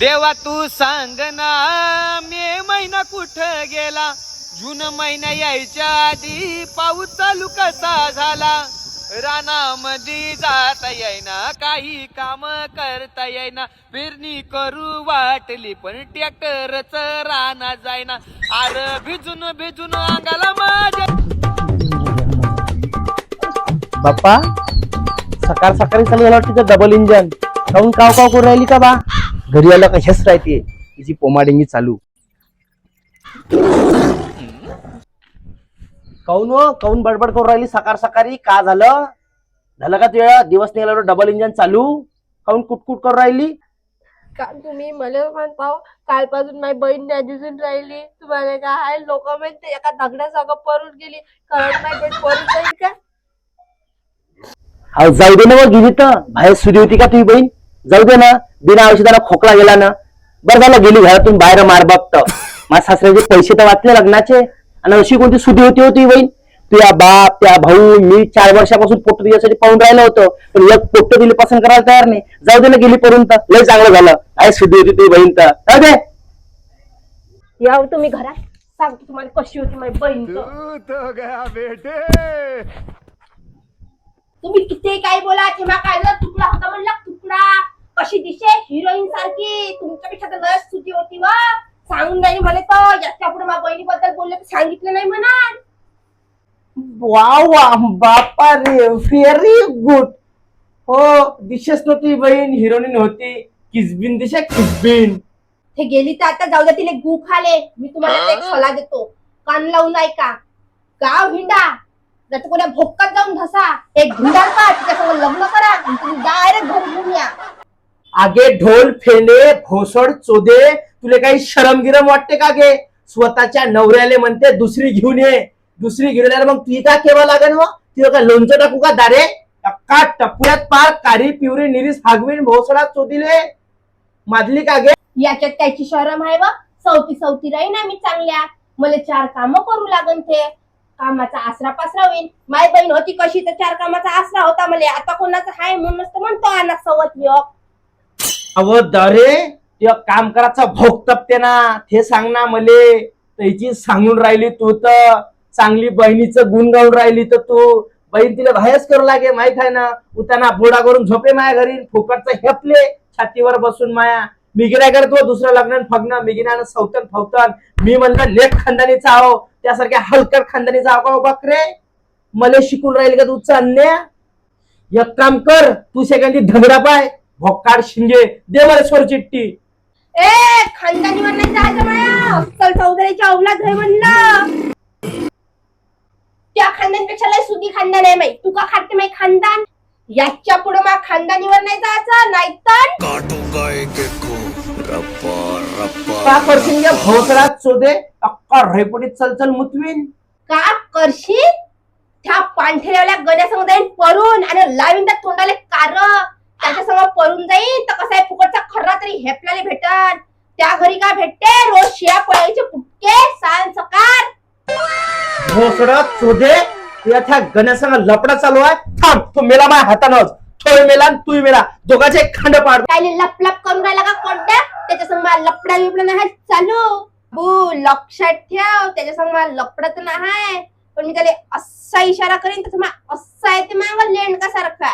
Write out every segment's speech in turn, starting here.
देवा तू सांग ना मे महिना कुठं गेला? जून महिना यायच्या आधी पाऊस चालू कसा झाला? रानामध्ये जाता येईना काही काम करता येईना. पेरणी करू वाटली पण ट्रॅक्टरच राना जायना आर भिजून भिजून अंगाला माझ्या बाप्पा सकाळ सकाळी चालू झालं वाटतं डबल इंजन काऊन काव काव करून राहिली का बा? घरी आलं कशाच राहते. तिची पोमाडिंगी चालू. काऊन हो? काऊन बडबड करून राहिली? सकाळ सकाळी? का झालं? झालं का तुझ्या? दिवस निघाला डबल इंजन चालू? काऊन कुटकुट करून राहिली? काल तुम्ही मला म्हणता कालपासून माझी बहीण दिसून राहिली. तुम्हाला काय लोक म्हणते एका दगडासारखं पळून गेली. कारण माझी बहीण जाईल का? अहो जाऊ दे ना मग गेली तर. बाहेर सुरी होती का तुझी बहीण? जाऊ दे ना बिना औषधाला खोकला गेला ना. बरं झालं गेली घरातून बाहेर मार बघत माझ्या सासऱ्याचे पैसे तर वाचले लग्नाचे. आणि अशी कोणती सुधी होती होती बहीण? तुझ्या बाप त्या भाऊ मी चार वर्षापासून पोट तुझ्यासाठी पाहून राहिलं होतं. पण एक पोट्ट दिली पसंत करायला तयार नाही. जाऊ दे ना गेली पर्यंत. लय चांगलं झालं. काय सुधी होती तुझी बहीण तर. जाऊ दे. या तुम्ही घरात. सांगतो तुम्हाला कशी होती माझी बहीण तर. तो गया बेटे. तुम्ही किती काही बोला किंवा काय तुकडा होता म्हणला तुकडा कशी दिसे हिरोईन सारखी तुमच्यापेक्षा तर लस सुटी होती वा सांगून नाही मला तर याच्यापुढे माझ्या बहिणीबद्दल बोलले तर सांगितलं नाही म्हणा वा वा बापा रे व्हेरी गुड हो दिशेच नव्हती बहीण हिरोईन होती किसबिन दिशा किसबिन. ते गेली तर आता जाऊ द्या तिने गु खाले. मी तुम्हाला एक सल्ला देतो. कान लावून ऐका गाव हिंडा. जर तू कोणा भोकात जाऊन धसा एक भिंडार का तिच्यासोबत लग्न करा आणि तुम्ही डायरेक्ट घरी घेऊन या. आगे ढोल फेले भोसड चोदे. तुले काही शरम गिरम वाटते का गे? स्वतःच्या नवऱ्याले म्हणते दुसरी घेऊन ये. दुसरी घेऊन आल्यावर मग ती का केव्हा लागेल मग तिला काय लोणचं टाकू का दारे? टक्का टपुऱ्यात पार कारी पिवरी निरीस हागवीन भोसडात चोदिले. मादली का गे? याच्यात त्याची शरम आहे व? सवती सवती राही ना मी चांगल्या. मला चार कामं करू लागन ते कामाचा आसरा पासरा होईल माय बहीण होती कशी तर चार कामाचा आसरा होता मला. आता कोणाचा हाय म्हणूनच तर म्हणतो आणा सवत योग अव दरे ते काम करायचं भोग तपते ना. ते सांग ना मले. त्याची सांगून राहिली तू तर. चांगली बहिणीचं गुण गाऊन राहिली तर तू बहीण तिला बाहेरच करू लागे माहीत आहे ना? उताना बोडा करून झोपे माया घरी फुकटचं हेपले छातीवर बसून माया. मिगिऱ्याकडे गिराय दुसरं लग्न फगन मी गिरानं सौतन फवतन. मी म्हणलं लेख खानदानीचा आहो. त्यासारख्या हलकट खानदानीचा आहो का हो बकरे? मले शिकून राहील का तुझं अन्य एक काम कर तू सेकंदी धगडा पाय. भोकाड शिंगे दे मला स्वर चिट्टी ए खानदानीवर नाही जायचं माया? चल चौधरीच्या अवलाद आहे म्हणलं त्या खानदानपेक्षा लय सुधी खानदान आहे माई तू का खाते माई खानदान? याच्यापुढे मा खानदानीवर नाही जायचं नाहीतर? करशील या भोसरात शोधे? अक्का रेपटीत चलचल मुतवीन. का करशील? त्या पांढऱ्याला गण्यासंग जाईन पळून आणि लावीन त्या तोंडाले कार. त्याच्यासंग पळून जाईन. तर कसा आहे फुकटचा खर्रा तरी हेपल्याला भेटन. त्या घरी का भेटते? रोज शिया पळायचे फुटके सांग सकार. भोसरात शोधे? या त्या गण्यासंग लपडा चालू आहे. थांब तो मेला माझ्या हातानंच. थोय मेला तूही मेला. दोघांचे खांड पाड. काय लप लप करून राहिला का कोड्या? त्याच्या संग मला लपडा बिपडा नाही चालू. बू लक्षात ठेव. त्याच्या संग मला लपडा तर नाही पण मी त्याला असा इशारा करीन तर तुम्हाला असा येते माग लेंडका सारखा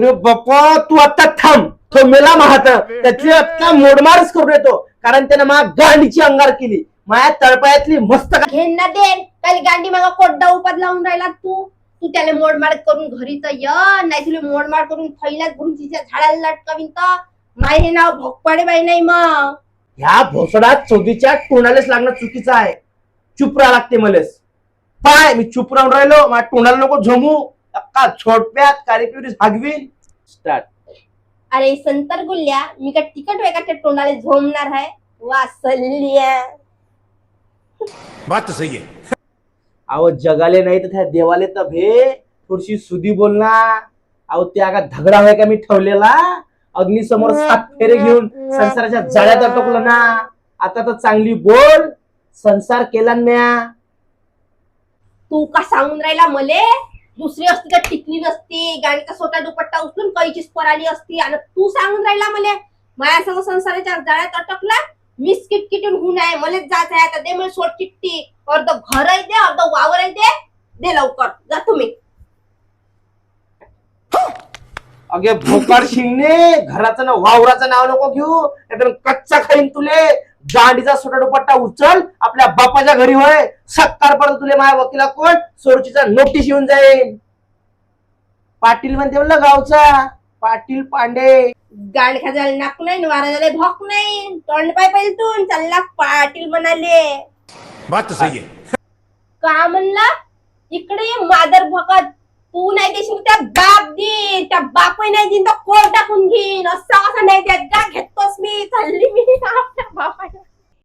रे बापा तू आता थांब. तो मेला महात त्याची आता मोडमारच करून येतो. कारण त्यानं माझ्या गांडीची अंगार केली. माझ्या तळपायातली मस्त का- घेण ना देन. काही गांडी मागा कोड्डा उपात लावून राहिला तू. तू त्याला मोडमाड करून घरी तर य नाही तुला मोडमाड करून थैल्यात भरून तिच्या झाडाला लटकावीन तर. माय हे नाव भोगपाडे बाई नाही मग ह्या भोसडात चोदीच्या तोंडालेच लागणं चुकीचं आहे. चुप राहा लागते मलेस. पाय मी चुप राहून राहिलो. माझ्या तोंडाला नको झोमू अक्का छोटप्यात काळी पिवरी भागवीन. स्टार्ट अरे संतर गुल्ल्या मी का तिकट वेगा त्या तोंडाला झोमणार आहे? वासल्ल्या. बात तो सही है। अहो जगाले नाही तर त्या देवाले तर भे थोडीशी सुधी बोल ना अहो त्या का धगडा आहे का मी ठेवलेला अग्निसमोर सात फेरे घेऊन संसाराच्या जाळ्यात अटकलो ना। आता तर चांगली बोल। संसार केला म्या। तू का सांगून राहिला मले? दुसरी असती का टिकली नसती? गाणीचा सोटा दुपट्टा उचलून कैचीच पराली असती? आणि तू सांगून राहिला मले? माझ्या संग संसाराच्या जाळ्यात अटकला? मीच किटकिटून हुन आहे मलाच जायचं आहे आता दे मला सोड चिठ्ठी. अर्ध घर आहे दे अर्ध वावर आहे दे. दे लवकर. जा तुम्ही. अगे भोकाड शिंगणे घराचं ना वावराचं नाव नको घेऊ. नाहीतर कच्चा खाईन तुले. जांडीचा सोटा दुपट्टा उचल आपल्या बापाच्या घरी होय सत्कारपर्यंत तुले माझ्या वकिला कोण? सोडचीचा नोटीस येऊन जाईल पाटील म्हणते म्हणलं गावचा. पाटील पांडे. गाड खाजायला नाक नाही वारा झाले भोक नाही. तोंड पाय पहिले तू चालला पाटील म्हणाले. बात तो सही का म्हणला? इकडे ये मादर भगत तू नाही देशील त्या बाप देईन त्या बापही नाही देईन तर टाकून घेईन. असं असं नाही देत. घेतोस मी. चालली मी. आपल्या बापाला.